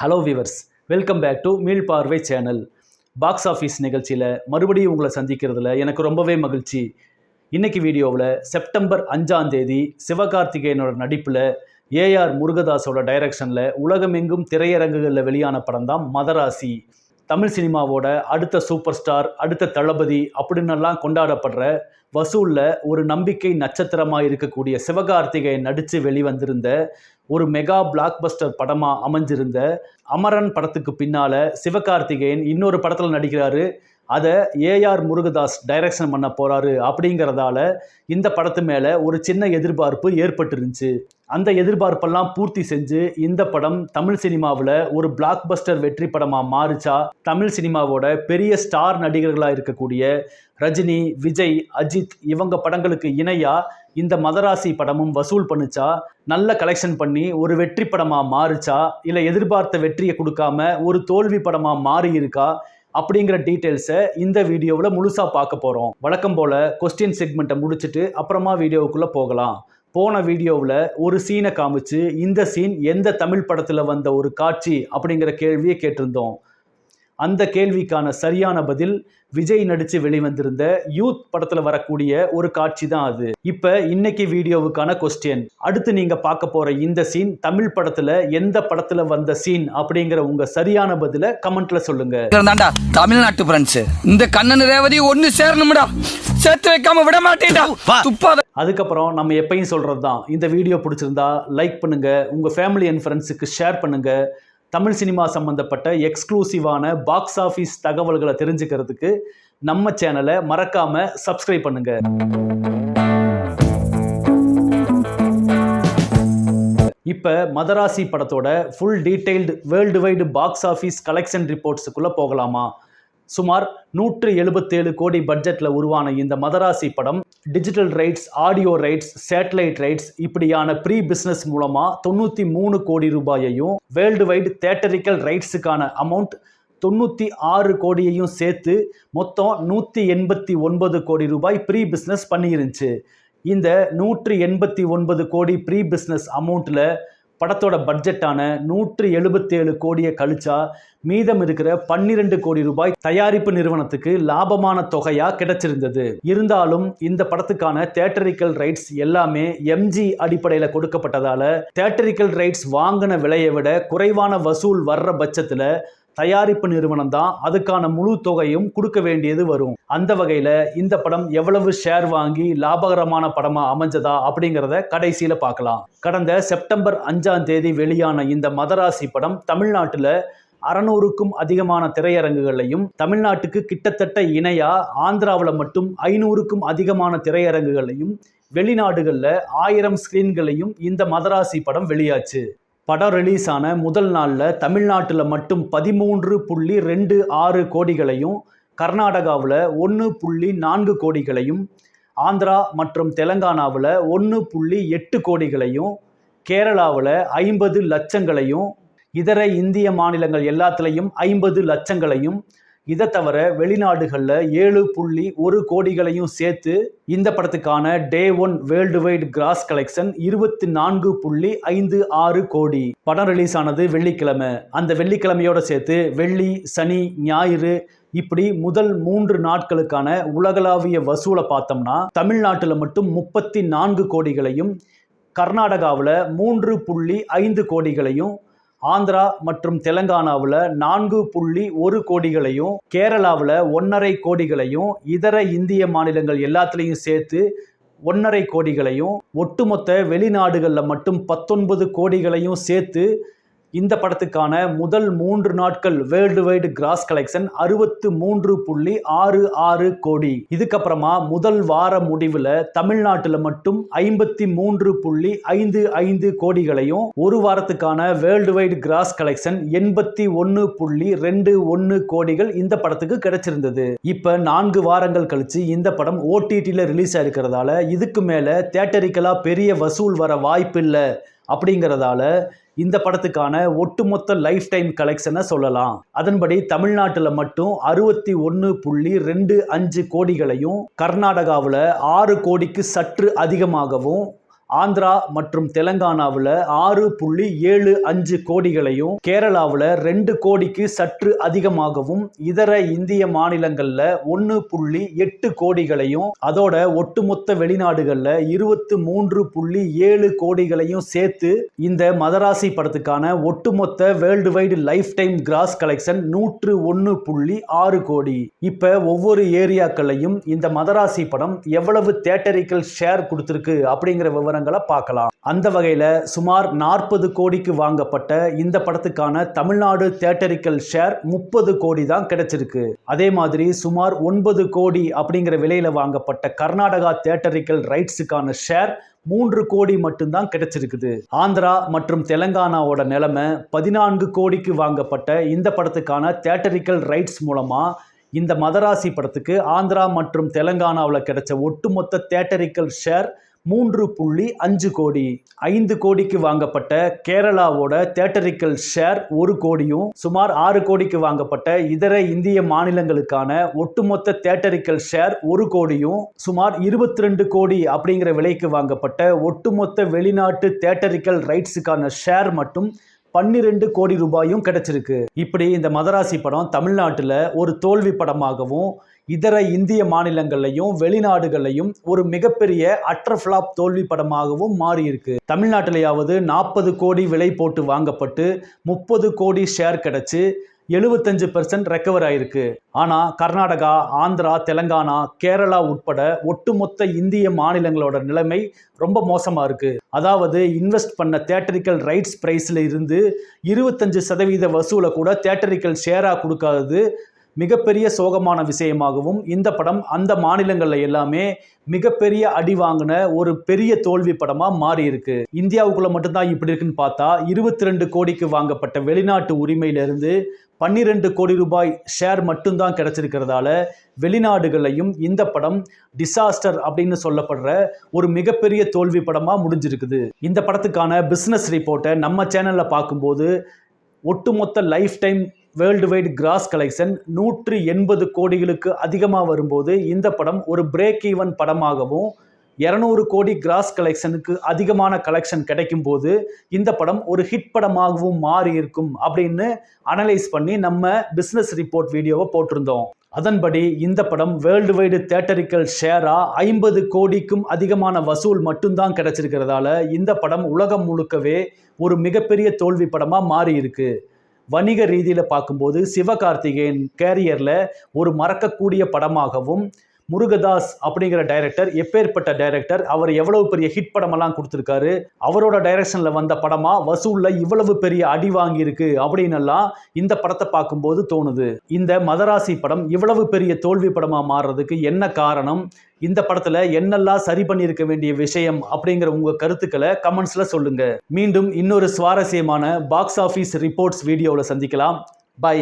Hello viewers welcome back to Meel Paarvai channel box office நிகழ்ச்சியில் மறுபடியும் உங்களை சந்திக்கிறதுல எனக்கு ரொம்பவே மகிழ்ச்சி. இன்னைக்கு வீடியோவில் செப்டம்பர் அஞ்சாம் தேதி சிவகார்த்திகேயனோட நடிப்பில் ஏஆர் முருகதாஸோட டைரக்ஷனில் உலகமெங்கும் திரையரங்குகளில் வெளியான படம் தான் மதராசி. தமிழ் சினிமாவோட அடுத்த சூப்பர் ஸ்டார் அடுத்த தளபதி அப்படின்னெல்லாம் கொண்டாடப்படுற வசூலில் ஒரு நம்பிக்கை நட்சத்திரமாக இருக்கக்கூடிய சிவகார்த்திகேயன் நடித்து வெளிவந்திருந்த ஒரு மெகா பிளாக்பஸ்டர் படமாக அமைஞ்சிருந்த அமரன் படத்துக்கு பின்னால் சிவகார்த்திகேயன் இன்னொரு படத்தில் நடிக்கிறாரு அதை ஏஆர் முருகதாஸ் டைரக்ஷன் பண்ண போகிறாரு அப்படிங்கிறதால இந்த படத்து மேலே ஒரு சின்ன எதிர்பார்ப்பு ஏற்பட்டுருந்துச்சு. அந்த எதிர்பார்ப்பெல்லாம் பூர்த்தி செஞ்சு இந்த படம் தமிழ் சினிமாவில் ஒரு பிளாக்பஸ்டர் வெற்றி படமாக மாறிச்சா? தமிழ் சினிமாவோட பெரிய ஸ்டார் நடிகர்களாக இருக்கக்கூடிய ரஜினி விஜய் அஜித் இவங்க படங்களுக்கு இணையாக இந்த மதராசி படமும் வசூல் பண்ணுச்சா? நல்ல கலெக்ஷன் பண்ணி ஒரு வெற்றி படமாக மாறுச்சா? இல்லை எதிர்பார்த்த வெற்றியை கொடுக்காம ஒரு தோல்வி படமாக மாறி இருக்கா அப்படிங்கிற டீட்டெயில்ஸை இந்த வீடியோவில் முழுசாக பார்க்க போகிறோம் வழக்கம் போல் கொஸ்டின் செக்மெண்ட்டை முடிச்சுட்டு அப்புறமா வீடியோவுக்குள்ளே போகலாம். போன வீடியோவில் ஒரு சீனை காமிச்சு இந்த சீன் எந்த தமிழ் படத்தில் வந்த ஒரு காட்சி அப்படிங்கிற கேள்வியை கேட்டிருந்தோம். அந்த கேள்விக்கான சரியான பதில் விஜய் நடித்து வெளிவந்திருந்த யூத் படத்தில் வரக்கூடிய ஒரு காட்சி தான் அது. இப்போ இன்னைக்கு வீடியோவுக்கான கொஸ்டின் அடுத்து நீங்கள் பார்க்க போகிற இந்த சீன் தமிழ் படத்தில் எந்த படத்தில் வந்த சீன் அப்படிங்கிற உங்கள் சரியான பதிலை கமெண்ட்ல சொல்லுங்க. தாண்டா தமிழ்நாட்டு ஃப்ரெண்ட்ஸ் இந்த கண்ணன் ரேவதி ஒண்ணு சேரணும்டா. சேர்த்து வைக்காம விட மாட்டேன்டா. துப்பாத அதுக்கப்புறம் நம்ம எப்பயும் சொல்கிறது தான் இந்த வீடியோ பிடிச்சிருந்தா லைக் பண்ணுங்கள் உங்கள் ஃபேமிலி அண்ட் ஃப்ரெண்ட்ஸுக்கு ஷேர் பண்ணுங்கள் தமிழ் சினிமா சம்மந்தப்பட்ட எக்ஸ்க்ளூசிவான பாக்ஸ் ஆஃபீஸ் தகவல்களை தெரிஞ்சுக்கிறதுக்கு நம்ம சேனலை மறக்காமல் சப்ஸ்கிரைப் பண்ணுங்கள் இப்போ மதராசி படத்தோட full detailed worldwide box office collection ரிப்போர்ட்ஸுக்குள்ளே போகலாமா? சுமார் நூற்று எழுபத்தேழு கோடி பட்ஜெட்டில் உருவான இந்த மதராசி படம் digital rights audio rights satellite rights இப்படியான ப்ரீ பிஸ்னஸ் மூலமாக தொண்ணூற்றி மூணு கோடி ரூபாயையும் வேர்ல்டு வைடு தேட்டரிக்கல் ரைட்ஸுக்கான அமௌண்ட் தொண்ணூற்றி ஆறு கோடியையும் சேர்த்து மொத்தம் நூற்றி எண்பத்தி ஒன்பது கோடி ரூபாய் ப்ரீ பிஸ்னஸ் பண்ணியிருந்துச்சு. இந்த நூற்றி எண்பத்தி ஒன்பது கோடி ப்ரீ பிஸ்னஸ் அமௌண்ட்டில் படத்தோட பட்ஜெட்டான நூற்று எழுபத்தேழு கோடியை கழிச்சா மீதம் இருக்கிற பன்னிரெண்டு கோடி ரூபாய் தயாரிப்பு நிறுவனத்துக்கு லாபமான தொகையாக கிடைச்சிருந்தது. இருந்தாலும் இந்த படத்துக்கான தேட்டரிக்கல் ரைட்ஸ் எல்லாமே எம்ஜி அடிப்படையில் கொடுக்கப்பட்டதால தேட்டரிக்கல் ரைட்ஸ் வாங்கின விலையை விட குறைவான வசூல் வர்ற பட்சத்தில் தயாரிப்பு நிறுவனம் தான் அதுக்கான முழு தொகையும் கொடுக்க வேண்டியது வரும். அந்த வகையில் இந்த படம் எவ்வளவு ஷேர் வாங்கி லாபகரமான படமாக அமைஞ்சதா அப்படிங்கிறத கடைசியில் பார்க்கலாம். கடந்த செப்டம்பர் அஞ்சாம் தேதி வெளியான இந்த மதராசி படம் தமிழ்நாட்டில் அறநூறுக்கும் அதிகமான திரையரங்குகளையும் தமிழ்நாட்டுக்கு கிட்டத்தட்ட இணையா ஆந்திராவில் மட்டும் ஐநூறுக்கும் அதிகமான திரையரங்குகளையும் வெளிநாடுகளில் ஆயிரம் ஸ்கிரீன்களையும் இந்த மதராசி படம் வெளியாச்சு. படம் ரிலீஸ் ஆன முதல் நாளில் தமிழ்நாட்டில் மட்டும் பதிமூன்று புள்ளி ரெண்டு ஆறு கோடிகளையும் கர்நாடகாவில் ஒன்று புள்ளி நான்கு கோடிகளையும் ஆந்திரா மற்றும் தெலங்கானாவில் ஒன்று புள்ளி எட்டு கோடிகளையும் கேரளாவில் ஐம்பது லட்சங்களையும் இதர இந்திய மாநிலங்கள் எல்லாத்துலேயும் ஐம்பது லட்சங்களையும் இதை தவிர வெளிநாடுகளில் ஏழு புள்ளி ஒரு கோடிகளையும் சேர்த்து இந்த படத்துக்கான day one worldwide gross collection இருபத்தி நான்கு புள்ளி ஐந்து ஆறு கோடி. படம் ரிலீஸ் ஆனது வெள்ளிக்கிழமை. அந்த வெள்ளிக்கிழமையோட சேர்த்து வெள்ளி சனி ஞாயிறு இப்படி முதல் மூன்று நாட்களுக்கான உலகளாவிய வசூலை பார்த்தோம்னா தமிழ்நாட்டில் மட்டும் முப்பத்தி நான்கு கோடிகளையும் கர்நாடகாவில் மூன்று புள்ளி ஐந்து கோடிகளையும் ஆந்திரா மற்றும் தெலங்கானாவில் நான்கு புள்ளி ஒரு கோடிகளையும் கேரளாவில் ஒன்றரை கோடிகளையும் இதர இந்திய மாநிலங்கள் எல்லாத்துலேயும் சேர்த்து ஒன்றரை கோடிகளையும் ஒட்டுமொத்த வெளிநாடுகளில் மட்டும் பத்தொன்பது கோடிகளையும் சேர்த்து இந்த படத்துக்கான முதல் மூன்று நாட்கள் வேர்ல்டு வைடு கிராஸ் கலெக்ஷன் அறுபத்து மூன்று புள்ளி ஆறு ஆறு கோடி. இதுக்கப்புறமா முதல் வார முடிவில் தமிழ்நாட்டில் மட்டும் ஐம்பத்தி மூன்று புள்ளி ஐந்து ஐந்து கோடிகளையும் ஒரு வாரத்துக்கான வேர்ல்டு வைடு கிராஸ் கலெக்ஷன் எண்பத்தி ஒன்று புள்ளி ரெண்டு ஒன்று கோடிகள் இந்த படத்துக்கு கிடைச்சிருந்தது. இப்போ நான்கு வாரங்கள் கழிச்சு இந்த படம் ஓடிடியில் ரிலீஸ் ஆயிருக்கிறதால இதுக்கு மேலே தேட்டரிக்கலாக பெரிய வசூல் வர வாய்ப்பில்லை. அப்படிங்கிறதால இந்த படத்துக்கான ஒட்டுமொத்த லைஃப் டைம் கலெக்ஷனை சொல்லலாம். அதன்படி தமிழ்நாட்டில் மட்டும் அறுபத்தி ஒன்று புள்ளி ரெண்டு அஞ்சு கோடிகளையும் கர்நாடகாவில் ஆறு கோடிக்கு சற்று அதிகமாகவும் ஆந்திரா மற்றும் தெலங்கானாவில் ஆறு புள்ளி ஏழு அஞ்சு கோடிகளையும் கேரளாவில் ரெண்டு கோடிக்கு சற்று அதிகமாகவும் இதர இந்திய மாநிலங்களில் ஒன்று புள்ளி எட்டு கோடிகளையும் அதோட ஒட்டுமொத்த வெளிநாடுகளில் இருபத்து மூன்று புள்ளி ஏழு கோடிகளையும் சேர்த்து இந்த மதராசி படத்துக்கான ஒட்டுமொத்த world wide lifetime gross collection நூற்று ஒன்று புள்ளி ஆறு கோடி. இப்போ ஒவ்வொரு ஏரியாக்களையும் இந்த மதராசி படம் எவ்வளவு தேட்டரிக்கல் ஷேர் கொடுத்துருக்கு அப்படிங்கிற விவரம் விவரங்களை பார்க்கலாம். அந்த வகையில் சுமார் நாற்பது கோடிக்கு வாங்கப்பட்ட இந்த படத்துக்கான தமிழ்நாடு தேட்டரிக்கல் ஷேர் முப்பது கோடி தான் கிடைச்சிருக்கு. அதே மாதிரி சுமார் ஒன்பது கோடி அப்படிங்கிற விலையில் வாங்கப்பட்ட கர்நாடகா தேட்டரிக்கல் ரைட்ஸுக்கான ஷேர் மூன்று கோடி மட்டும்தான் கிடைச்சிருக்குது. ஆந்திரா மற்றும் தெலங்கானாவோட நிலைமை பதினான்கு கோடிக்கு வாங்கப்பட்ட இந்த படத்துக்கான தேட்டரிக்கல் ரைட்ஸ் மூலமா இந்த மதராசி படத்துக்கு ஆந்திரா மற்றும் தெலங்கானாவில் கிடைச்ச ஒட்டுமொத்த தேட்டரிக்கல் ஷேர் மூன்று புள்ளி அஞ்சு கோடி. ஐந்து கோடிக்கு வாங்கப்பட்ட கேரளாவோட தேட்டரிக்கல் ஷேர் ஒரு கோடியும் சுமார் ஆறு கோடிக்கு வாங்கப்பட்ட இதர இந்திய மாநிலங்களுக்கான ஒட்டுமொத்த தேட்டரிக்கல் ஷேர் ஒரு கோடியும் சுமார் இருபத்தி ரெண்டு கோடி அப்படிங்கிற விலைக்கு வாங்கப்பட்ட ஒட்டுமொத்த வெளிநாட்டு தேட்டரிக்கல் ரைட்ஸுக்கான ஷேர் மட்டும் பன்னிரெண்டு கோடி ரூபாயும் கிடைச்சிருக்கு. இப்படி இந்த மதராசி படம் தமிழ்நாட்டில் ஒரு தோல்வி படமாகவும் இதர இந்திய மாநிலங்கள்லையும் வெளிநாடுகள்லையும் ஒரு மிகப்பெரிய அட்ர தோல்வி படமாகவும் மாறியிருக்கு. தமிழ்நாட்டிலேயாவது நாற்பது கோடி விலை போட்டு வாங்கப்பட்டு முப்பது கோடி ஷேர் கிடைச்சு எழுபத்தஞ்சு பெர்சன்ட் ரெக்கவர் ஆயிருக்கு. ஆனால் கர்நாடகா ஆந்திரா தெலங்கானா கேரளா உட்பட ஒட்டுமொத்த இந்திய மாநிலங்களோட நிலைமை ரொம்ப மோசமாக இருக்குது அதாவது இன்வெஸ்ட் பண்ண தேட்டரிக்கல் ரைட்ஸ் ப்ரைஸில் இருந்து இருபத்தஞ்சு சதவீத வசூலை கூட தேட்டரிக்கல் ஷேராக கொடுக்காதது மிகப்பெரிய சோகமான விஷயமாகவும் இந்த படம் அந்த மாநிலங்களில் எல்லாமே மிகப்பெரிய அடி வாங்கின ஒரு பெரிய தோல்வி படமாக மாறி இருக்கு இந்தியாவுக்குள்ள மட்டும்தான் இப்படி இருக்குன்னு பார்த்தா இருபத்தி ரெண்டு கோடிக்கு வாங்கப்பட்ட வெளிநாட்டு உரிமையிலிருந்து பன்னிரெண்டு கோடி ரூபாய் ஷேர் மட்டும்தான் கிடைச்சிருக்கிறதால வெளிநாடுகளையும் இந்த படம் டிசாஸ்டர் அப்படின்னு சொல்லப்படுற ஒரு மிகப்பெரிய தோல்வி படமாக முடிஞ்சிருக்குது. இந்த படத்துக்கான பிஸ்னஸ் ரிப்போர்ட்டை நம்ம சேனலில் பார்க்கும்போது ஒட்டுமொத்த lifetime world wide gross collection நூற்று எண்பது கோடிகளுக்கு அதிகமாக வரும்போது இந்த படம் ஒரு பிரேக் ஈவன் படமாகவும் இரநூறு கோடி கிராஸ் கலெக்ஷனுக்கு அதிகமான கலெக்ஷன் கிடைக்கும் போது இந்த படம் ஒரு ஹிட் படமாகவும் மாறி இருக்கும் அப்படின்னு அனலைஸ் பண்ணி நம்ம பிஸ்னஸ் ரிப்போர்ட் வீடியோவை போட்டிருந்தோம். அதன்படி இந்த படம் வேர்ல்டு வைடு தேட்டரிக்கல் ஷேரா ஐம்பது கோடிக்கும் அதிகமான வசூல் மட்டும்தான் கிடைச்சிருக்கிறதால இந்த படம் உலகம் முழுக்கவே ஒரு மிகப்பெரிய தோல்வி படமாக மாறியிருக்கு. வணிக ரீதியில் பார்க்கும்போது சிவகார்த்திகேயன் கேரியரில் ஒரு மறக்கக்கூடிய படமாகவும் முருகதாஸ் அப்படிங்கிற டைரக்டர் எப்பேற்பட்ட டைரக்டர் அவர் எவ்வளவு பெரிய ஹிட் படமெல்லாம் கொடுத்துருக்காரு அவரோட டைரக்ஷனில் வந்த படமா வசூலில் இவ்வளவு பெரிய அடி வாங்கியிருக்கு அப்படின்னெல்லாம் இந்த படத்தை பார்க்கும்போது தோணுது. இந்த மதராசி படம் இவ்வளவு பெரிய தோல்வி படமாக மாறுறதுக்கு என்ன காரணம்? இந்த படத்தில் என்னெல்லாம் சரி பண்ணியிருக்க வேண்டிய விஷயம் அப்படிங்கிற உங்கள் கருத்துக்களை கமெண்ட்ஸில் சொல்லுங்கள் மீண்டும் இன்னொரு சுவாரஸ்யமான பாக்ஸ் ஆஃபீஸ் ரிப்போர்ட்ஸ் வீடியோவில் சந்திக்கலாம். பை